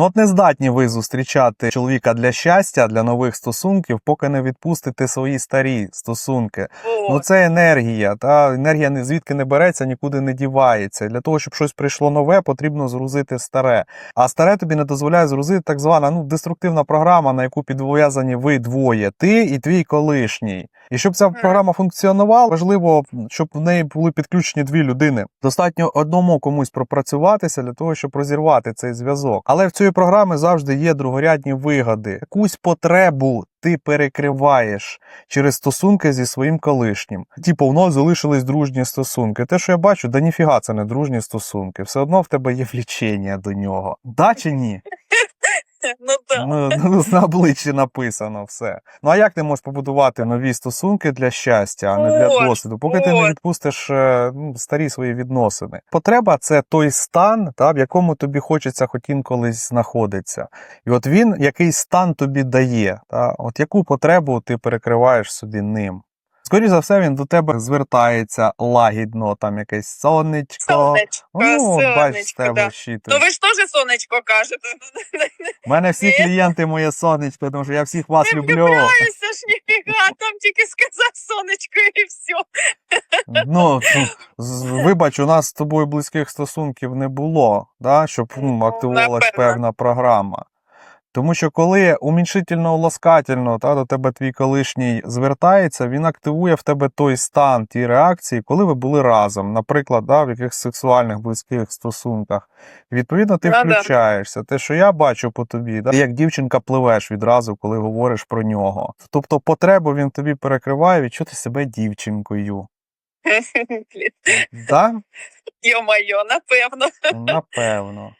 Ну от не здатні ви зустрічати чоловіка для щастя, для нових стосунків, поки не відпустите свої старі стосунки. О, Ну це енергія. Та енергія звідки не береться, нікуди не дівається. Для того, щоб щось прийшло нове, потрібно згрузити старе. А старе тобі не дозволяє згрузити так звана ну, деструктивна програма, на яку підв'язані ви двоє, ти і твій колишній. І щоб ця програма функціонувала, важливо, щоб в неї були підключені дві людини. Достатньо одному комусь пропрацюватися для того, щоб розірвати цей зв'язок. Але в цієї програми завжди є другорядні вигоди. Якусь потребу ти перекриваєш через стосунки зі своїм колишнім. Типу, у нас залишились дружні стосунки. Те, що я бачу, да ніфіга це не дружні стосунки. Все одно в тебе є влічення до нього. Да чи ні? ну так. Ну, ну, на обличчі написано все. Ну а як ти можеш побудувати нові стосунки для щастя, а не для досвіду, поки ти не відпустиш е, ну, старі свої відносини? Потреба це той стан, та, в якому тобі хочеться хоч інколись знаходитися. І от він який стан тобі дає, та, от яку потребу ти перекриваєш собі ним. Скоріше за все, він до тебе звертається лагідно, там якесь сонечко. Сонечко, з сонечко, тебе да. Ну ви ж теж сонечко кажете. У мене всі Ні. клієнти моє сонечко, тому що я всіх вас Не люблю. влюбляюся ж ніфіга, там тільки сказав сонечко і все. Ну, з- вибач, у нас з тобою близьких стосунків не було, да, щоб ну, Ну, активувалась певна програма. Тому що коли уміншительно ласкательно та, до тебе твій колишній звертається, він активує в тебе той стан, ті реакції, коли ви були разом, наприклад, да, в якихось сексуальних близьких стосунках. Відповідно, ти да. включаєшся. Те, що я бачу по тобі, да, як дівчинка пливеш відразу, коли говориш про нього. Тобто потребу він тобі перекриває відчути себе дівчинкою. Да? Йо-майо, напевно. Напевно.